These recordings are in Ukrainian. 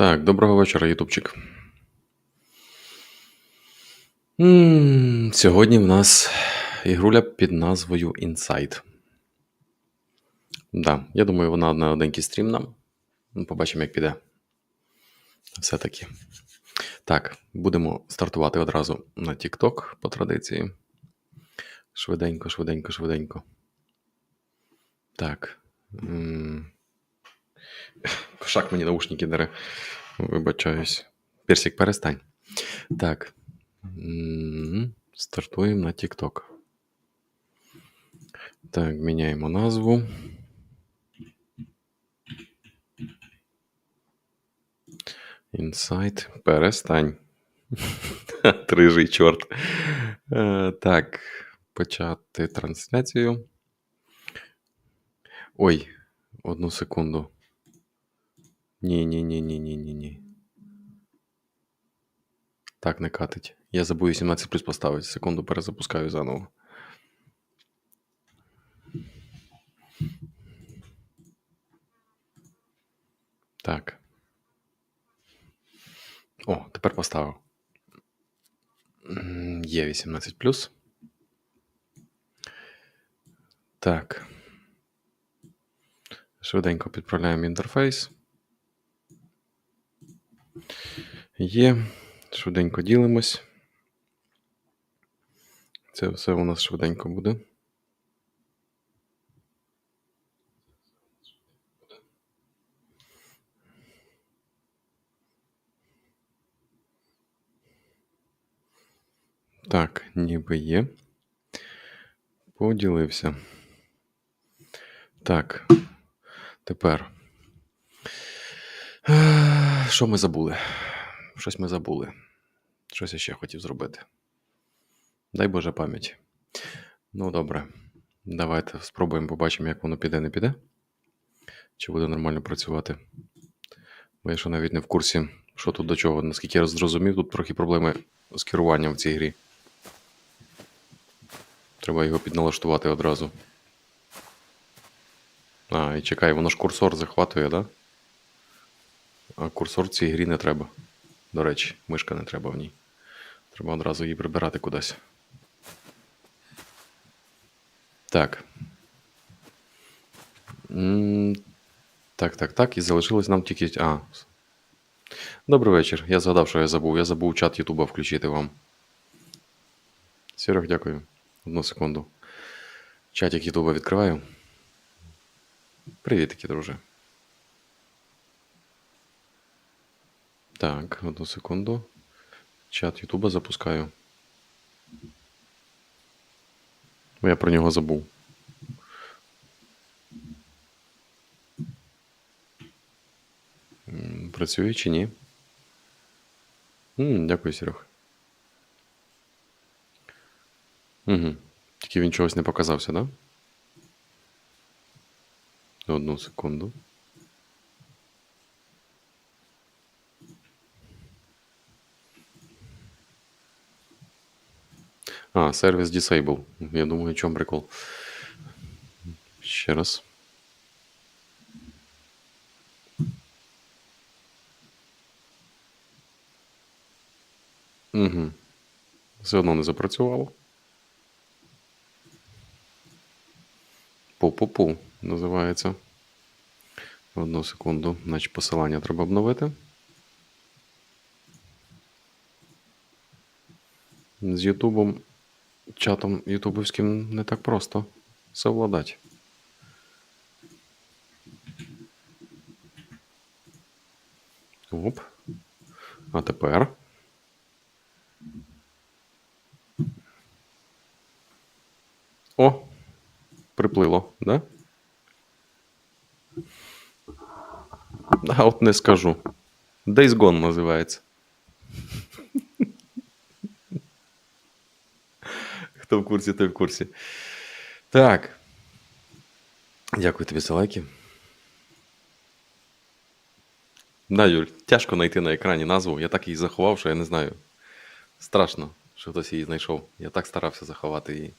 Так, доброго вечора, Ютубчик. Сьогодні в нас ігруля під назвою Inside. Да, я думаю, вона на одненький стрім нам. Ну, Побачимо, як піде. Все-таки. Так, будемо стартувати одразу на TikTok по традиції. Швиденько, швиденько, швиденько. Так. Кошак мені наушники дере. Вибачаюсь. Персик, перестань. Так. Стартуємо на TikTok. Так, міняємо назву. Інсайт. Перестань. Трижий чорт. Е, Так, почати трансляцію. Ой, одну секунду. Ні, ні, ні, ні, ні, ні, ні. Так, не катить. Я забув 18 плюс поставити. Секунду перезапускаю заново. Так. О, тепер поставив. М, Є 18 плюс. Так. Швиденько підправляємо інтерфейс. Є. Швиденько ділимось. Це все у нас швиденько буде. Так, ніби є. Поділився. Так. Тепер. Що ми забули? Щось ми забули. Щось я ще хотів зробити. Дай Боже пам'ять. Ну, добре. Давайте спробуємо, побачимо, як воно піде, не піде. Чи буде нормально працювати. Бо я що навіть не в курсі, що тут до чого. Наскільки я зрозумів, тут трохи проблеми з керуванням в цій грі. Треба його підналаштувати одразу. А, і чекай, воно ж курсор захватує, да? А курсор цій грі не треба. До речі, мишка не треба в ній. Треба одразу її прибирати кудись. Так. Так, так, так. І залишилось нам тільки. А. Добрий вечір. Я згадав, що я забув. Я забув чат Ютуба включити вам. Серег, дякую. Одну секунду. Чатик Ютуба відкриваю. Привітики, друже. Так, одну секунду. Чат Ютуба запускаю. Я про нього забув. Працює чи ні? М, Дякую, Серег. Угу. Тільки він чогось не показався, да? Одну секунду. А, сервіс Disable. Я думаю, в чому прикол. Ще раз. Угу. Все одно не запрацювало. Пу-пу-пу називається. Одну секунду, значить посилання треба обновити. З Ютубом, чатом ютубовським не так просто совладати. Оп. А тепер. О! Приплило, да? А от не скажу. Days Gone називається. Хто в курсі, той в курсі. Так. Дякую тобі за лайки. Да, Юль, тяжко знайти на екрані назву. Я так її заховав, що я не знаю. Страшно, що хтось її знайшов. Я так старався заховати її.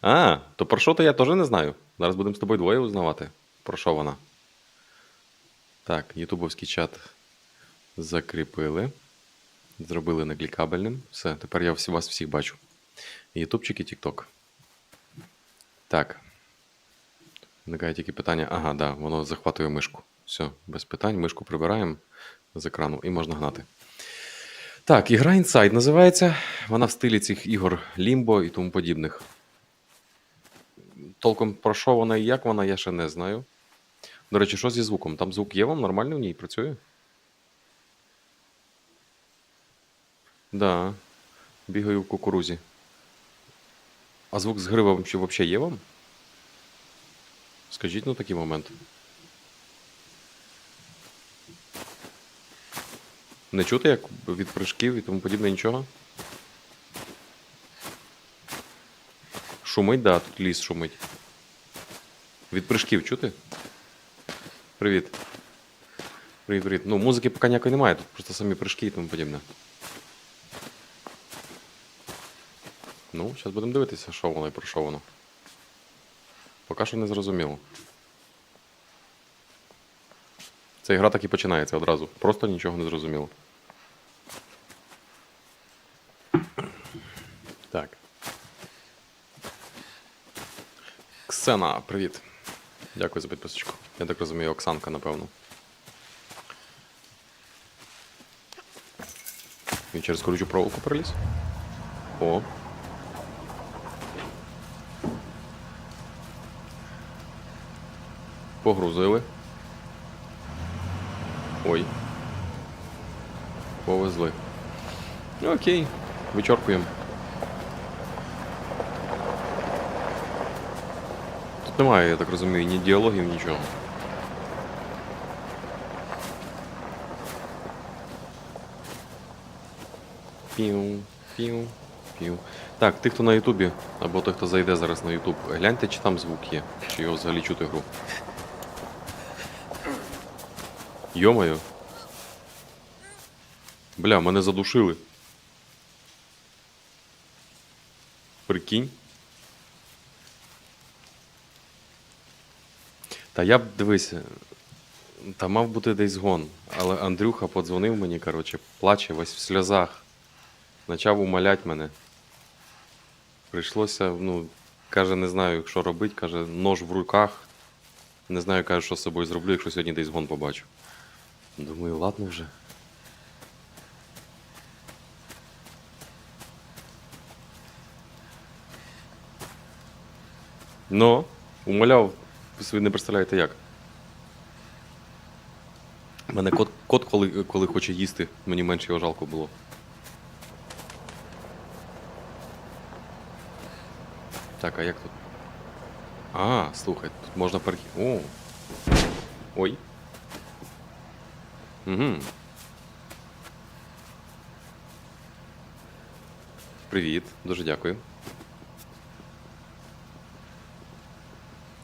А, то про що то я теж не знаю. Зараз будемо з тобою двоє узнавати. Про що вона? Так, ютубовський чат закріпили. Зробили неклікабельним. Все, тепер я вас всіх бачу. Ютубчик і Тікток. Так. Виникає тільки питання. Ага, да, воно захватує мишку. Все, без питань. Мишку прибираємо з екрану і можна гнати. Так, ігра Inside називається. Вона в стилі цих ігор Limbo і тому подібних. Толком про що вона і як вона, я ще не знаю. До речі, що зі звуком? Там звук є вам нормально в ній працює? Да. Бігаю в кукурузі. А звук з гри вам ще взагалі є вам? Скажіть ну такий момент. Не чути, як від прыжків і тому подібне нічого? Шумить, да, тут ліс шумить. Від прыжків чути? Привіт. Привіт, привіт. Ну, музики поки ніякої немає, тут просто самі прыжки і тому подібне. Ну, зараз будемо дивитися, що воно і про що воно. Поки що не зрозуміло. Ця гра так і починається одразу. Просто нічого не зрозуміло. Так. Ксена, привіт. Дякую за підписочку. Я так розумію, Оксанка, напевно. Він через колючу проволоку переліз? О. Погрузили. Ой. Повезли. Ну, Окей, вичорпуємо. Тут немає, я так розумію, ні діалогів, нічого. Піу, піу, піу. Так, ти, хто на Ютубі, або той, хто зайде зараз на Ютуб, гляньте, чи там звук є, чи його взагалі чути гру. Йомаю. Бля, мене задушили. Прикинь. Та я б дивися. Та мав бути десь гон. Але Андрюха подзвонив мені, коротше, плаче весь в сльозах. Почав умолять мене. Прийшлося, ну, каже, не знаю, що робити, каже, нож в руках. Не знаю, каже, що з собою зроблю, якщо сьогодні десь гон побачу. Думаю, ладно вже. Ну, умоляв, ви не представляєте як. У мене кот, кот коли, коли хоче їсти, мені менше його жалко було. Так, а як тут? А, слухай, тут можна перехід. О. Ой. Угу. Привіт, дуже дякую.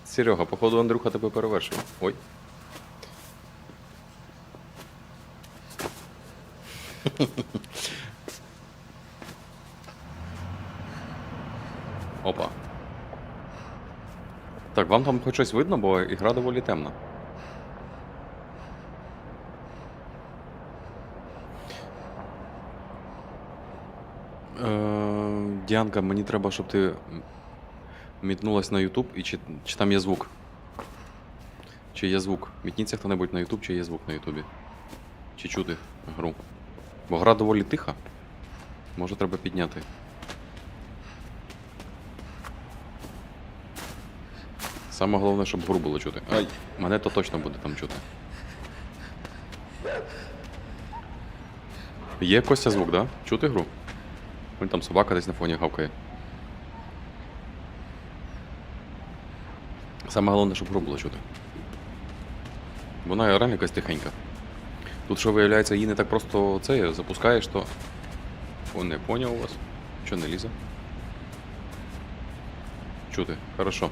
Серега, походу Андрюха тебе перевершив. Ой. Опа. Так, вам там хоч щось видно, бо ігра доволі темна. Е, Діанка, мені треба, щоб ти мітнулась на YouTube і чи, чи там є звук. Чи є звук? Мітніться хто-небудь на YouTube, чи є звук на Ютубі. Чи чути гру. Бо гра доволі тиха. Може треба підняти. Саме головне, щоб гру було чути. Ай, мене то точно буде там чути. Є Костя звук, да? Чути гру? Вон там собака десь на фоні гавкає. Саме головне, щоб гру було чути. Вона реально якась тихенька. Тут що виявляється, її не так просто це запускаєш, то. О, не поняв вас. Що не лізе? Чути, хорошо.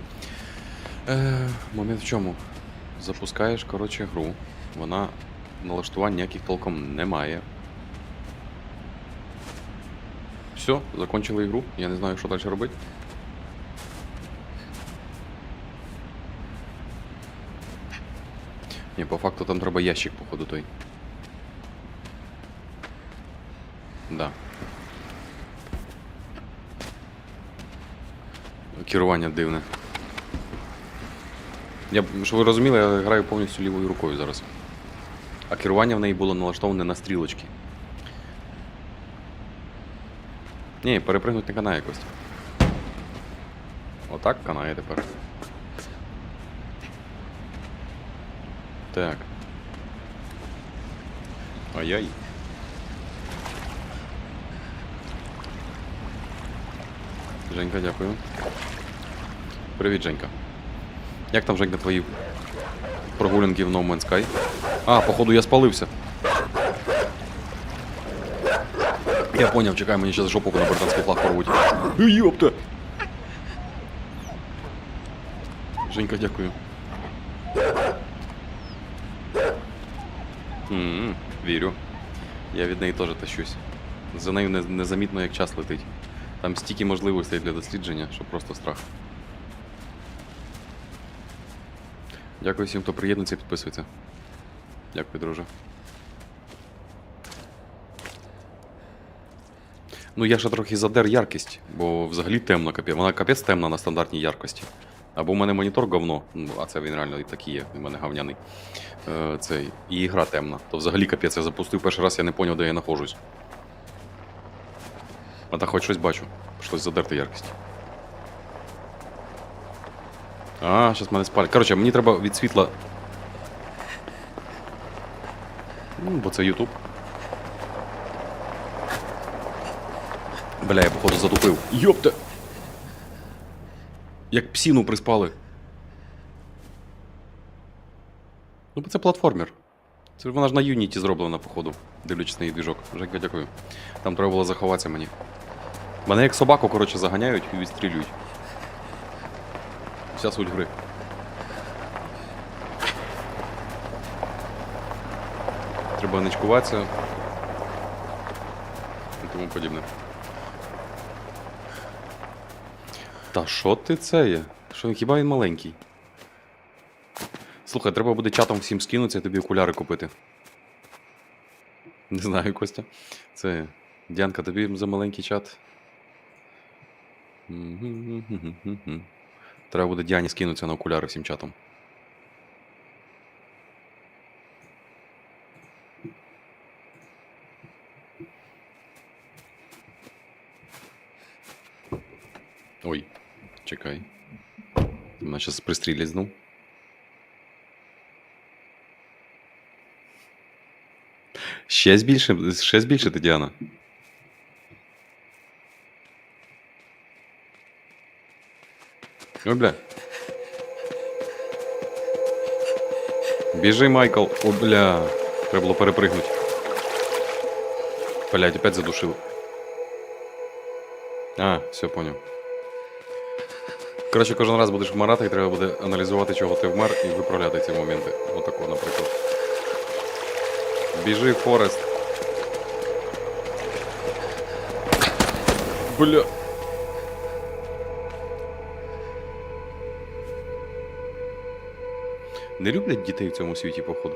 Е, Момент в чому? Запускаєш коротше, гру. Вона налаштувань ніяких толком немає. Все, закончили ігру. Я не знаю, що далі робити. Ні, по факту там треба ящик, походу, той. Да. Керування дивне. Я, щоб ви розуміли, я граю повністю лівою рукою зараз. А керування в неї було налаштоване на стрілочки. Ні, перепригнути не канає якось. Отак канає тепер. Так. Ай-яй. Женька, дякую. Привіт, Женька. Як там, Женька, твої прогулянки в No Man's Sky? А, походу я спалився. Я поняв, чекай, мені зараз жопу на британський флаг порвуть. Йопта! Женька, дякую. м вірю. Я від неї теж тащусь. За нею не- незамітно, як час летить. Там стільки можливостей для дослідження, що просто страх. Дякую всім, хто приєднується і підписується. Дякую, друже. Ну, я ще трохи задер яркість, бо взагалі темно капець. Вона капець темна на стандартній яркості. Або в мене монітор говно, ну, а це він реально і такий є, у мене говняний. Е, цей, і гра темна. То взагалі капець, я запустив перший раз, я не зрозумів, де я знаходжусь. А так хоч щось бачу. Щось задерти яркість. А, щас мене спалять. Коротше, мені треба від світла. Ну, бо це YouTube. Бля, я походу затупив. Йопте! Як псіну приспали. Ну, бо це платформер. Це вона ж на Unity зроблена, походу, дивлячись на її двіжок. Жека, дякую. Там треба було заховатися мені. Мене як собаку, коротше, заганяють і відстрілюють. Вся суть гри. Треба ничкуватися. І тому подібне. Та що ти це є? Що хіба він маленький? Слухай, треба буде чатом всім скинутися і тобі окуляри купити. Не знаю, Костя. Це. Дянка, тобі за маленький чат. Треба буде Діані скинутися на окуляри всім чатом. Ой, чекай. Мене зараз пристрілять знов. Ще збільше, ще збільшити, Діана. Ой, бля. Біжи, Майкл. О, бля. Треба було перепригнути. Блядь, опять задушив. А, все, понял. Коротше, кожен раз будеш вмирати, і треба буде аналізувати, чого ти вмер, і виправляти ці моменти. Отако, наприклад. Біжи, Форест. Бля. Не люблять дітей в цьому світі, походу.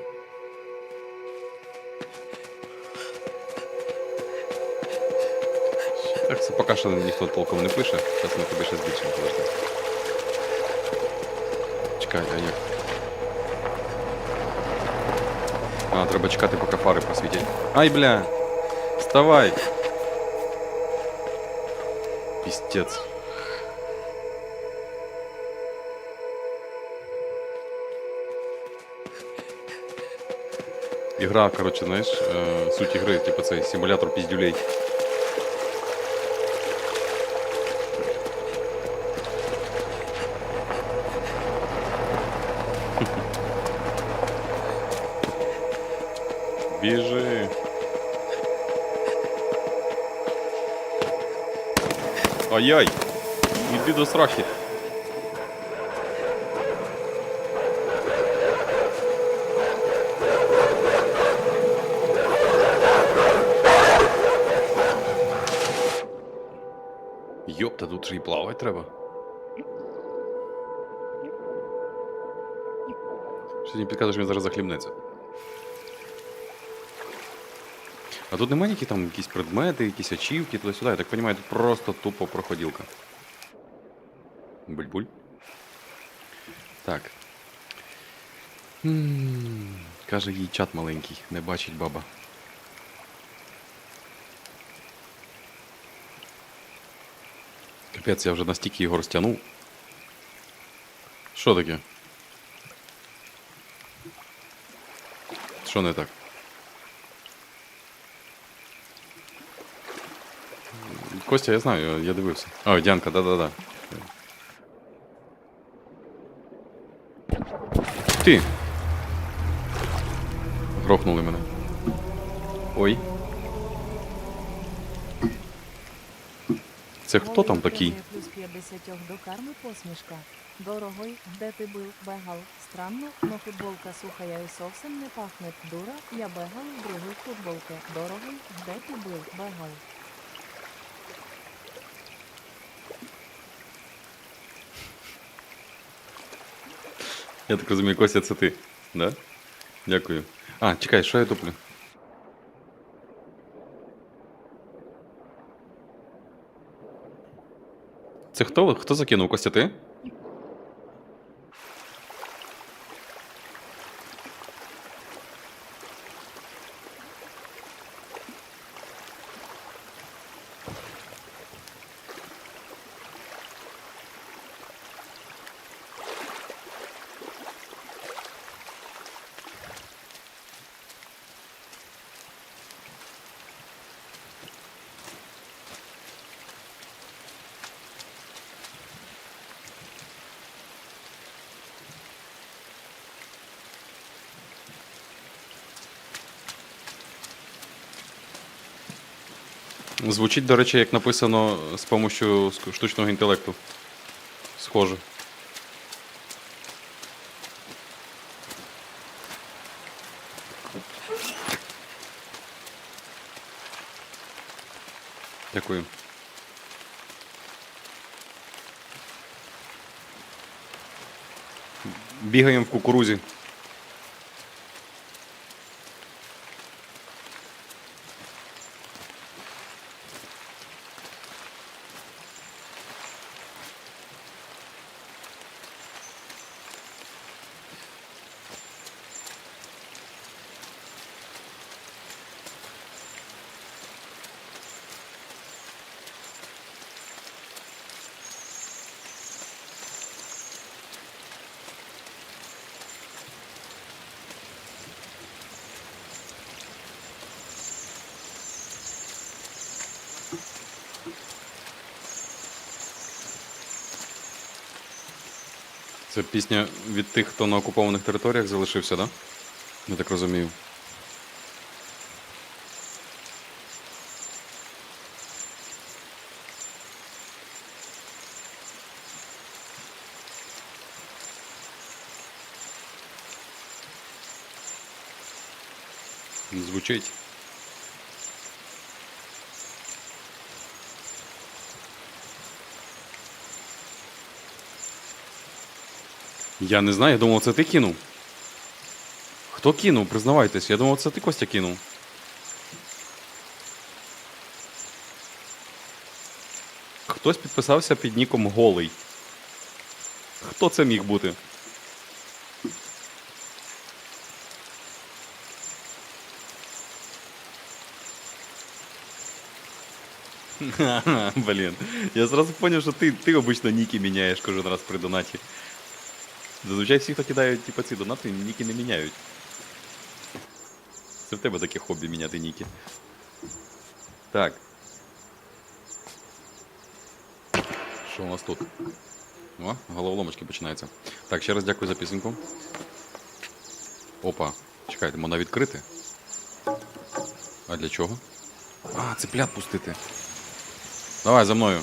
Так, це поки що ніхто толком не пише. Зараз ми тобі ще збільшимо, подожди. Чекай, а як? А, треба чекати, поки фари просвітять. Ай, бля! Вставай! Пістець. Ігра, коротше, знаєш, е, суть ігри, типу цей симулятор піздюлей. Біжи. Ай-яй! Іди до страхи. І плавати треба. Щось мені підказує, що зараз захлібнеться. А тут немає ніякі там якісь предмети, якісь ачівки, туди-сюди. Я так розумію, тут просто тупо проходілка. Буль-буль. Так. М, Каже, їй чат маленький, не бачить баба. Капець, я вже настільки його розтягнув. Що таке? Що не так? Костя, я знаю, я- дивився. А, Дянка, да-да-да. Ти. Грохнули мене. Ой. Це хто там такий? Плюс 50 до карми посмішка. Дорогой, де ти був, бегал. Странно, но футболка сухая і совсем не пахне. Дура, я бегал в другій футболке. Дорогой, де ти був, бегал. Я так розумію, Костя, це ти. Да? Дякую. А, чекай, що я туплю? Це хто? Хто закинув? Костя, ти? Звучить, до речі, як написано з допомогою штучного інтелекту. Схоже. Дякую. Бігаємо в кукурузі. Це пісня від тих, хто на окупованих територіях залишився, так? Да? Я так розумію. Звучить. Я не знаю, я думав, це ти кинув. Хто кинув? Признавайтесь, я думав, це ти Костя кинув. Хтось підписався під ніком голий. Хто це міг бути? Блін. Я зразу поняв, що ти, ти обично ніки міняєш кожен раз при донаті. Зазвичай всі, хто кидають типу, ці донати, ніки не міняють. Це в тебе таке хобі міняти ніки. Так. Що у нас тут? О, головоломочки починаються. Так, ще раз дякую за пісеньку. Опа. Чекайте, можна відкрити. А для чого? А, цеплят пустити. Давай за мною.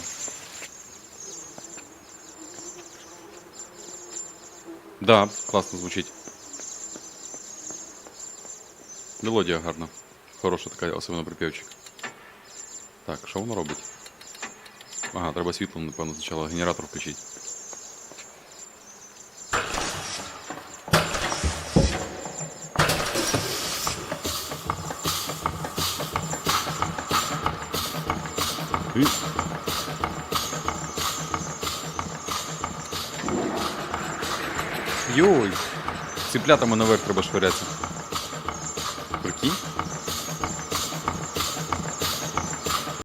Да, класно звучить. Мелодія гарна. Хороша така, особливо припівчик. Так, що воно робить? Ага, треба світло, напевно, спочатку генератор включити. Йой! Ціплятами наверх треба швирятися.